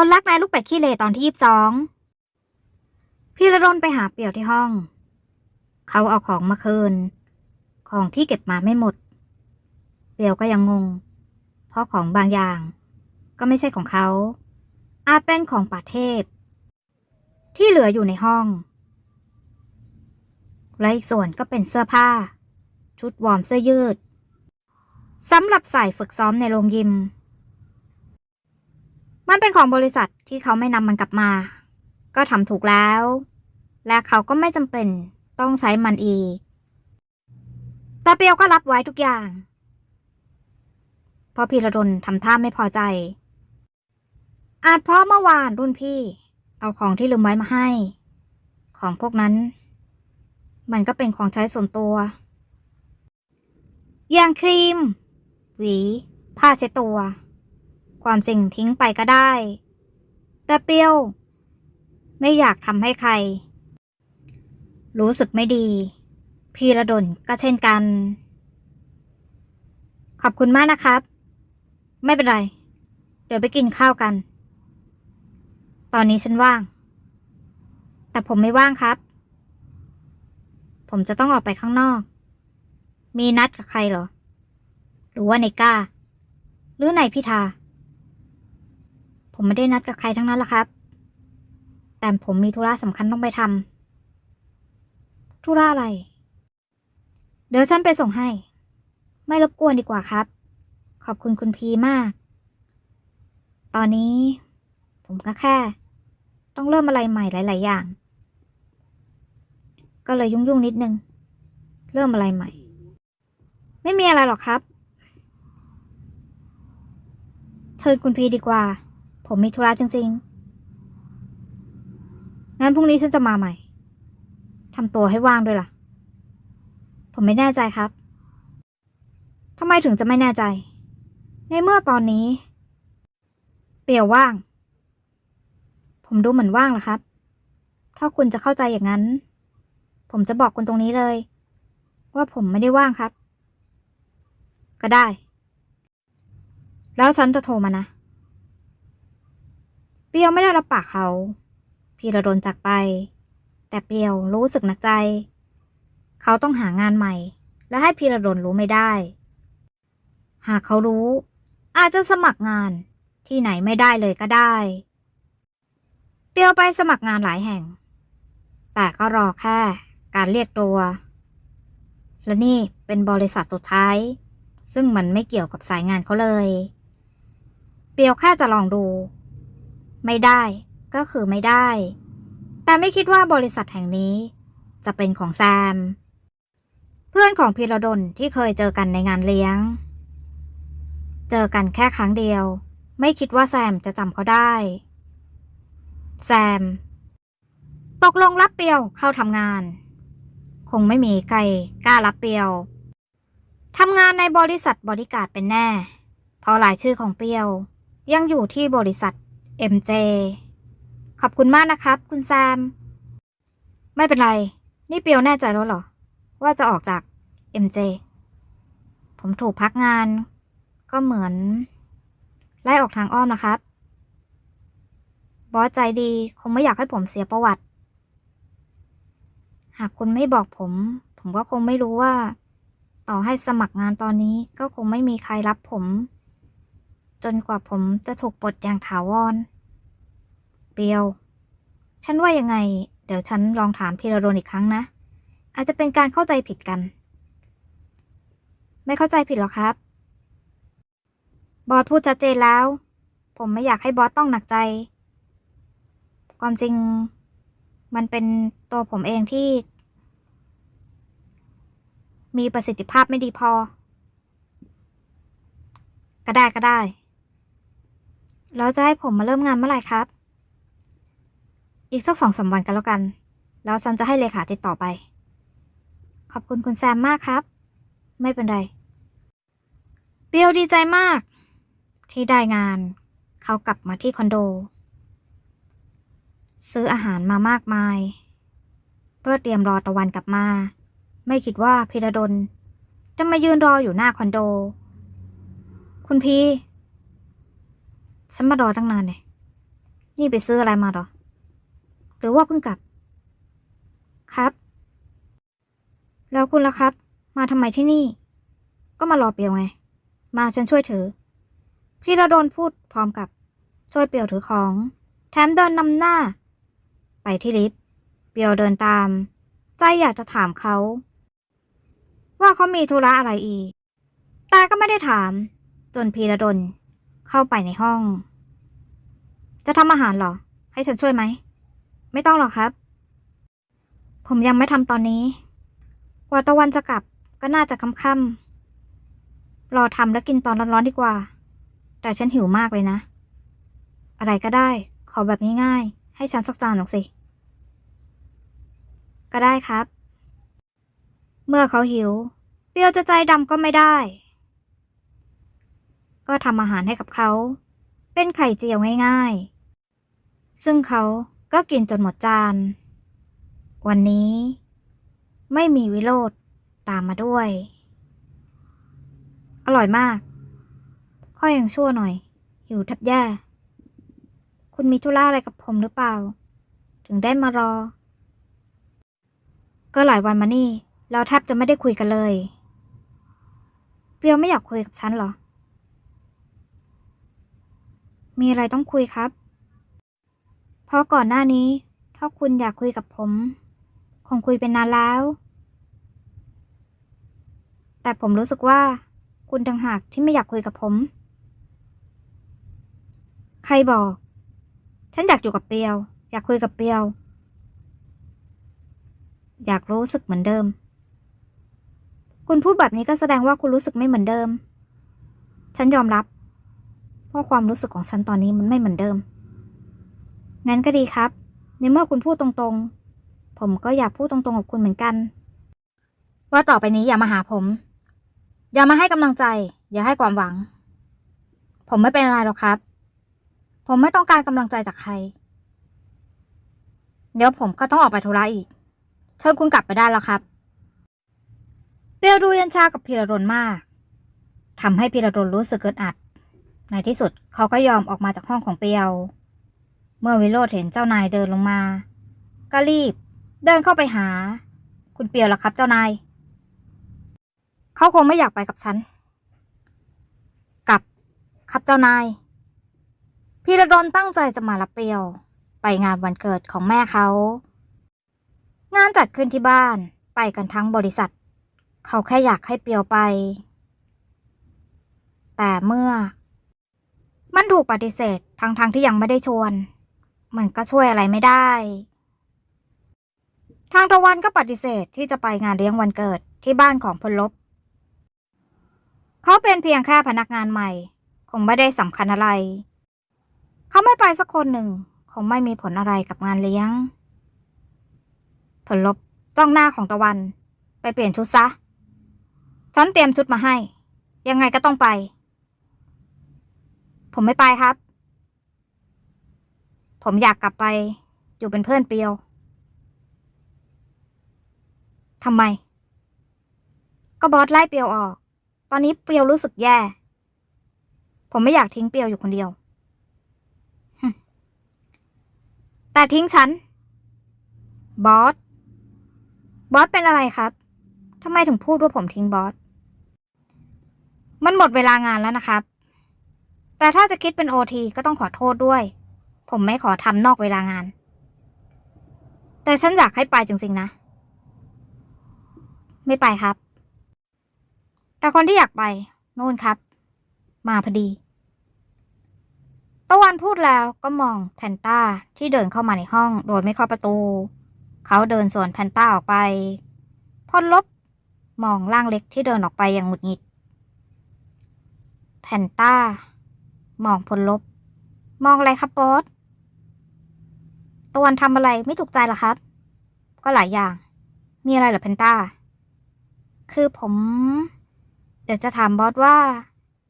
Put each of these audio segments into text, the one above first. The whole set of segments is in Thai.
กลรักนายลูกเป็ดขี้เลตอนที่ยี่สิบสองพี่ระดนไปหาเปี่ยวที่ห้อง เขาเอาของมาคืน ของที่เก็บมาไม่หมด เปี่ยวก็ยังงง เพราะของบางอย่าง ก็ไม่ใช่ของเขา อาจเป็นของป่าเทพ ที่เหลืออยู่ในห้อง และอีกส่วนก็เป็นเสื้อผ้า ชุดวอร์มเสื้อยืดสำหรับใส่ฝึกซ้อมในโรงยิม มันเป็นของบริษัทที่เขาไม่นำมันกลับมา ก็ทำถูกแล้ว และเขาก็ไม่จำเป็นต้องใช้มันอีก แต่เปียวก็รับไว้ทุกอย่างเพราะพีระดนทำท่าไม่พอใจ อาจเพราะเมื่อวานรุ่นพี่ เอาของที่ลืมไว้มาให้ ของพวกนั้น มันก็เป็นของใช้ส่วนตัวอย่างครีม หวี ผ้าเช็ดตัว ความสิ่งทิ้งไปก็ได้ แต่เปียว ไม่อยากทำให้ใคร รู้สึกไม่ดี พีระดนก็เช่นกัน ขอบคุณมากนะครับ ไม่เป็นไร เดี๋ยวไปกินข้าวกัน ตอนนี้ฉันว่าง แต่ผมไม่ว่างครับ ผมจะต้องออกไปข้างนอก มีนัดกับใครเหรอ หรือว่าในก้า หรือในพิธา ผมไม่ได้นัดกับใครทั้งนั้นละครับ แต่ผมมีธุระสำคัญต้องไปทำธุระอะไร เดี๋ยวฉันไปส่งให้ ไม่รบกวนดีกว่าครับ ขอบคุณคุณพีมาก ตอนนี้ ผมก็แค่ ต้องเริ่มอะไรใหม่หลาย ๆ อย่าง ก็เลยยุ่ง ๆ นิดนึง เริ่มอะไรใหม่ ไม่มีอะไรหรอกครับเชิญคุณพีดีกว่า ผมมีธุระจริง ๆ งั้นพรุ่งนี้ฉันจะมาใหม่ ทำตัวให้ว่างด้วยล่ะ ผมไม่แน่ใจครับทำไมถึงจะไม่แน่ใจ ในเมื่อตอนนี้ เปี่ยวว่าง ผมดูเหมือนว่างเหรอครับ ถ้าคุณจะเข้าใจอย่างนั้น ผมจะบอกคุณตรงนี้เลย ว่าผมไม่ได้ว่างครับ ก็ได้ แล้วฉันจะโทรมานะ เปียวไม่ได้รับปากเขา พีระดนจากไป แต่เปียวรู้สึกหนักใจ เขาต้องหางานใหม่ และให้พีระดนรู้ไม่ได้ หากเขารู้ อาจจะสมัครงานที่ไหนไม่ได้เลยก็ได้ เปียวไปสมัครงานหลายแห่ง แต่ก็รอแค่การเรียกตัว และนี่เป็นบริษัทสุดท้าย ซึ่งมันไม่เกี่ยวกับสายงานเขาเลย เปียวแค่จะลองดู ไม่ได้ก็คือไม่ได้ แต่ไม่คิดว่าบริษัทแห่งนี้ จะเป็นของแซม เพื่อนของพีระดนที่เคยเจอกันในงานเลี้ยง เจอกันแค่ครั้งเดียว ไม่คิดว่าแซมจะจำเขาได้ แซม ตกลงรับเปียวเข้าทำงาน คงไม่มีใครกล้ารับเปียวทำงานในบริษัทบริการเป็นแน่ เพราะรายชื่อของเปียวยังอยู่ที่บริษัท MJ ขอบคุณมากนะครับ คุณแซม ไม่เป็นไร นี่เปียวแน่ใจแล้วเหรอ ว่าจะออกจาก MJ ผมถูกพักงาน ก็เหมือน ไล่ออกทางอ้อมนะครับ บอสใจดีคงไม่อยากให้ผมเสียประวัติ หากคุณไม่บอกผม ผมก็คงไม่รู้ว่า ต่อให้สมัครงานตอนนี้ก็คงไม่มีใครรับผม จนกว่าผมจะถูกปลดอย่างถาวร เปียว ฉันว่ายังไง เดี๋ยวฉันลองถามพีระโดนอีกครั้งนะ อาจจะเป็นการเข้าใจผิดกัน ไม่เข้าใจผิดหรอครับ บอสพูดชัดเจนแล้ว ผมไม่อยากให้บอสต้องหนักใจ ความจริง มันเป็นตัวผมเองที่ มีประสิทธิภาพไม่ดีพอ ก็ได้ก็ได้ แล้วจะให้ผมมาเริ่มงานเมื่อไหร่ครับ อีกสักสองสามวันกันแล้วกัน แล้วฉันจะให้เลขาติดต่อไป ขอบคุณคุณแซมมากครับ ไม่เป็นไร เปียวดีใจมาก ที่ได้งาน เขากลับมาที่คอนโด ซื้ออาหารมามากมาย เพื่อเตรียมรอตะวันกลับมา ไม่คิดว่าพีระดน จะมายืนรออยู่หน้าคอนโด คุณพี ฉันมารอตั้งนานเนี่ย นี่ไปซื้ออะไรมาหรอ หรือว่าเพิ่งกลับ ครับ แล้วคุณล่ะครับ มาทำไมที่นี่ ก็มารอเปียวไง มาฉันช่วยถือ พี่ระดนพูดพร้อมกับช่วยเปียวถือของ แถมเดินนำหน้า ไปที่ลิฟต์เปียวเดินตาม ใจอยากจะถามเขา ว่าเขามีธุระอะไรอีกแต่ก็ไม่ได้ถาม จนพีระดน เข้าไปในห้อง จะทำอาหารเหรอ ให้ฉันช่วยไหม ไม่ต้องหรอกครับ ผมยังไม่ทำตอนนี้ กว่าตะวันจะกลับก็น่าจะค่ำๆรอทำแล้วกินตอนร้อนๆดีกว่า แต่ฉันหิวมากเลยนะ อะไรก็ได้ ขอแบบง่ายๆ ให้ฉันสักจานหน่อยสิ ก็ได้ครับ เมื่อเขาหิว เปียวจะใจดำก็ไม่ได้ ก็ทำอาหารให้กับเขา เป็นไข่เจียวง่ายๆ ซึ่งเขาก็กินจนหมดจาน วันนี้ ไม่มีวิโรธตามมาด้วย อร่อยมาก ข้อยังชั่วหน่อย หิวแทบแย่ คุณมีธุระอะไรกับผมหรือเปล่า ถึงได้มารอ ก็หลายวันมานี่ เราแทบจะไม่ได้คุยกันเลย เปรียวไม่อยากคุยกับฉันเหรอ มีอะไรต้องคุยครับ เพราะก่อนหน้านี้ ถ้าคุณอยากคุยกับผม คงคุยเป็นนานแล้ว แต่ผมรู้สึกว่า คุณต่างหากที่ไม่อยากคุยกับผม ใครบอก ฉันอยากอยู่กับเปียว อยากคุยกับเปียว อยากรู้สึกเหมือนเดิม คุณพูดแบบนี้ก็แสดงว่าคุณรู้สึกไม่เหมือนเดิม ฉันยอมรับ ว่าะความรู้สึกของฉันตอนนี้มันไม่เหมือนเดิม งั้นก็ดีครับ ในเมื่อคุณพูดตรงๆ ผมก็อยากพูดตรงๆกับคุณเหมือนกัน ว่าต่อไปนี้อย่ามาหาผม อย่ามาให้กำลังใจ อย่าให้ความหวัง ผมไม่เป็นอะไรหรอกครับ ผมไม่ต้องการกำลังใจจากใคร เดี๋ยวผมก็ต้องออกไปธุระอีก เชิญคุณกลับไปได้แล้วครับเปียวดูยันชากับพีระดนมากทำให้พีระดนรู้สึกเกิดอัด ในที่สุดเขาก็ยอมออกมาจากห้องของเปียว เมื่อวิโรธเห็นเจ้านายเดินลงมา ก็รีบ เดินเข้าไปหา คุณเปียวล่ะครับเจ้านาย เขาคงไม่อยากไปกับฉันกลับครับเจ้านาย พีระดนตั้งใจจะมารับเปียว ไปงานวันเกิดของแม่เขา งานจัดขึ้นที่บ้านไปกันทั้งบริษัท เขาแค่อยากให้เปียวไป แต่เมื่อ มันถูกปฏิเสธทั้งๆทที่ยังไม่ได้ชวน มันก็ช่วยอะไรไม่ได้ ทางตะวันก็ปฏิเสธที่จะไปงานเลี้ยงวันเกิดที่บ้านของพลลบ เขาเป็นเพียงแค่พนักงานใหม่ คงไม่ได้สำคัญอะไร เขาไม่ไปสักคนหนึ่ง คงไม่มีผลอะไรกับงานเลี้ยง ผลลบจ้องหน้าของตะวัน ไปเปลี่ยนชุดซะ ฉันเตรียมชุดมาให้ ยังไงก็ต้องไป ผมไม่ไปครับ ผมอยากกลับไป อยู่เป็นเพื่อนเปียวทำไม ก็บอสไล่เปียวออก ตอนนี้เปียวรู้สึกแย่ ผมไม่อยากทิ้งเปียวอยู่คนเดียว แต่ทิ้งฉัน บอส บอสเป็นอะไรครับทำไมถึงพูดว่าผมทิ้งบอส มันหมดเวลางานแล้วนะครับ แต่ถ้าจะคิดเป็นโอทีก็ต้องขอโทษด้วย ผมไม่ขอทำนอกเวลางาน แต่ฉันอยากให้ไปจริงๆนะ ไม่ไปครับ แต่คนที่อยากไปนู่นครับ มาพอดี ตะวันพูดแล้วก็มองแพนต้าที่เดินเข้ามาในห้องโดยไม่เข้าประตู เขาเดินสวนแพนต้าออกไปพลลบมองร่างเล็กที่เดินออกไปอย่างหงุดหงิด แพนต้า มองพลลบ มองอะไรครับบอสตะวันทำอะไรไม่ถูกใจเหรอครับ ก็หลายอย่าง มีอะไรเหรอแพนต้า คือผม เดี๋ยวจะถามบอสว่า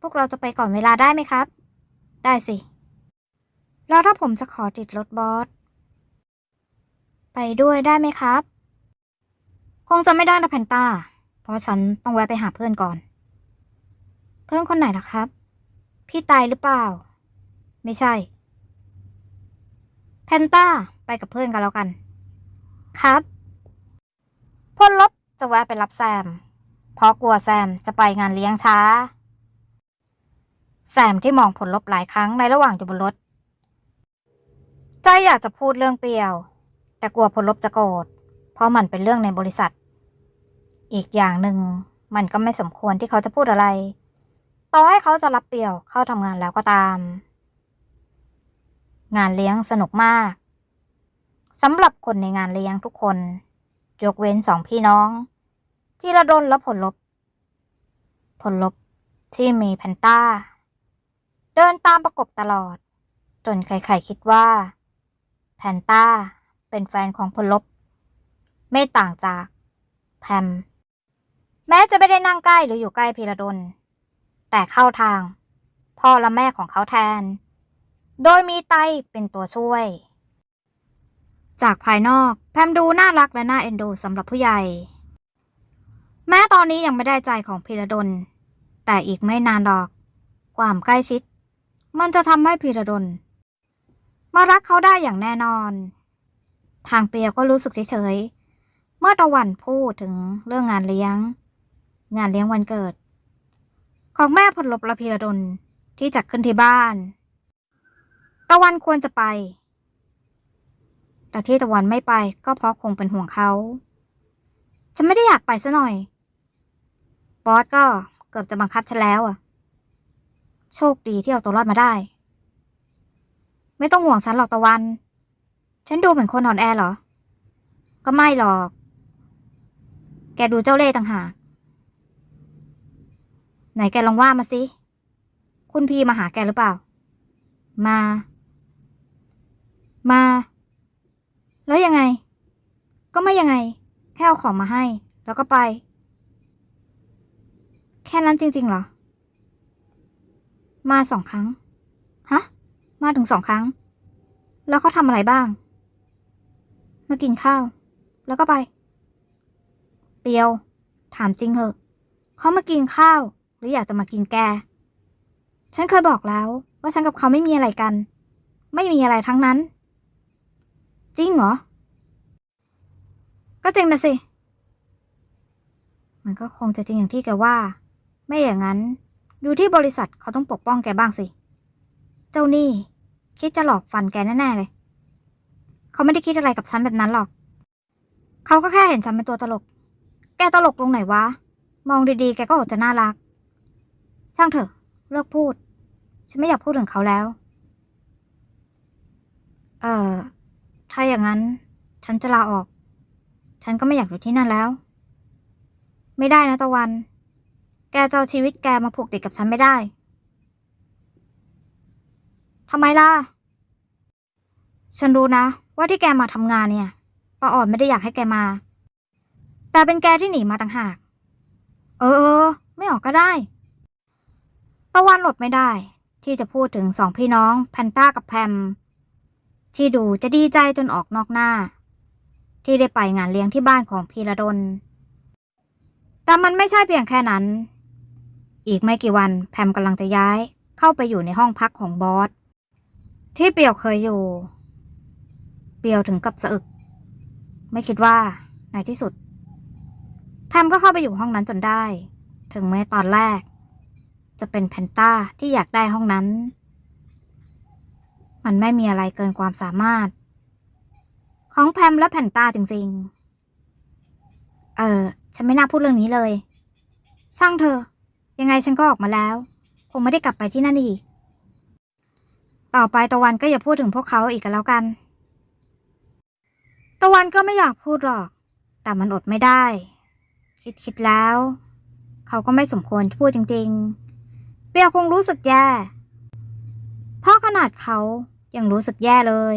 พวกเราจะไปก่อนเวลาได้ไหมครับ ได้สิ แล้วถ้าผมจะขอติดรถบอส ไปด้วยได้ไหมครับ คงจะไม่ได้นะแพนต้า เพราะฉันต้องแวะไปหาเพื่อนก่อน เพื่อนคนไหนล่ะครับ พี่ตายหรือเปล่า ไม่ใช่ แพนต้า ไปกับเพื่อนกันแล้วกัน ครับพลลบจะแวะไปรับแซม เพราะกลัวแซมจะไปงานเลี้ยงช้า แซมที่มองผลลบหลายครั้งในระหว่างอยู่บนรถ ใจอยากจะพูดเรื่องเปรียว แต่กลัวผลลบจะโกรธ เพราะมันเป็นเรื่องในบริษัท อีกอย่างหนึ่งมันก็ไม่สมควรที่เขาจะพูดอะไร ต่อให้เขาจะรับเปรียวเข้าทำงานแล้วก็ตาม งานเลี้ยงสนุกมากสำหรับคนในงานเลี้ยงทุกคน ยกเว้นสองพี่น้องพี่ระดนและผลลบ ผลลบที่มีแพนต้า เดินตามประกบตลอด จนใครๆคิดว่า แพนต้าเป็นแฟนของผลลบ ไม่ต่างจากแพม แม้จะไม่ได้นั่งใกล้หรืออยู่ใกล้พีระดน แต่เข้าทาง พ่อและแม่ของเขาแทน โดยมีไตเป็นตัวช่วย จากภายนอกแพมดูน่ารักและน่าเอ็นดูสำหรับผู้ใหญ่ แม้ตอนนี้ยังไม่ได้ใจของพีระดนแต่อีกไม่นานดอก ความใกล้ชิด มันจะทำให้พีระดนมารักเขาได้อย่างแน่นอน ทางเปียก็รู้สึกเฉยๆเมื่อตะวันพูดถึงเรื่องงานเลี้ยง งานเลี้ยงวันเกิด ของแม่พลลบและพีระดนที่จัดขึ้นที่บ้าน ตะวันควรจะไป แต่ที่ตะวันไม่ไปก็เพราะคงเป็นห่วงเขา ฉันไม่ได้อยากไปซะหน่อย บอสก็เกือบจะบังคับฉันแล้วอะโชคดีที่เอาตัวรอดมาได้ ไม่ต้องห่วงฉันหรอกตะวัน ฉันดูเหมือนคนอ่อนแอเหรอ ก็ไม่หรอก แกดูเจ้าเล่ห์ต่างหาก ไหนแกลองว่ามาสิ คุณพี่มาหาแกหรือเปล่า มา มา แล้วยังไง ก็ไม่ยังไง แค่เอาของมาให้ แล้วก็ไป แค่นั้นจริงๆเหรอ มาสองครั้ง ฮะ มาถึงสองครั้ง แล้วเขาทำอะไรบ้าง มากินข้าว แล้วก็ไป เปียว ถามจริงเหอะ เขามากินข้าว หรืออยากจะมากินแก ฉันเคยบอกแล้ว ว่าฉันกับเขาไม่มีอะไรกัน ไม่มีอะไรทั้งนั้น จริงเหรอ ก็จริงนะสิ มันก็คงจะจริงอย่างที่แกว่า ไม่อย่างนั้นอยู่ที่บริษัทเขาต้องปกป้องแกบ้างสิ เจ้านี่ คิดจะหลอกฟันแกแน่ๆเลย เขาไม่ได้คิดอะไรกับฉันแบบนั้นหรอก เขาก็แค่เห็นฉันเป็นตัวตลก แกตลกตรงไหนวะ มองดีๆ แกก็อดจะน่ารัก ช่างเถอะ เลิกพูด ฉันไม่อยากพูดถึงเขาแล้ว เอ่อ ถ้าอย่างนั้น ฉันจะลาออก ฉันก็ไม่อยากอยู่ที่นั่นแล้ว ไม่ได้นะตะวัน แกจะเอาชีวิตแกมาผูกติดกับฉันไม่ได้ทำไมล่ะ ฉันรู้นะ ว่าที่แกมาทำงานเนี่ยป้าอ่อนไม่ได้อยากให้แกมา แต่เป็นแกที่หนีมาต่างหาก เออเออ ไม่ออกก็ได้ ตะวันอดไม่ได้ ที่จะพูดถึงสองพี่น้องแพนต้ากับแพม ที่ดูจะดีใจจนออกนอกหน้า ที่ได้ไปงานเลี้ยงที่บ้านของพีระดน แต่มันไม่ใช่เพียงแค่นั้น อีกไม่กี่วันแพมกำลังจะย้ายเข้าไปอยู่ในห้องพักของบอส ที่เปียวเคยอยู่ เปียวถึงกับสะอึก ไม่คิดว่าในที่สุดแพมก็เข้าไปอยู่ห้องนั้นจนได้ ถึงแม้ตอนแรก จะเป็นแพนต้าที่อยากได้ห้องนั้น มันไม่มีอะไรเกินความสามารถ ของแพมและแพนต้าจริงๆ เออ ฉันไม่น่าพูดเรื่องนี้เลยช่างเธอ ยังไงฉันก็ออกมาแล้ว คงไม่ได้กลับไปที่นั่นอีก ต่อไปตะวันก็อย่าพูดถึงพวกเขาอีกกันแล้วกัน ตะวันก็ไม่อยากพูดหรอก แต่มันอดไม่ได้ คิดคิดแล้ว เขาก็ไม่สมควรพูดจริง ๆ เปียคงรู้สึกแย่เพราะขนาดเขายังรู้สึกแย่เลย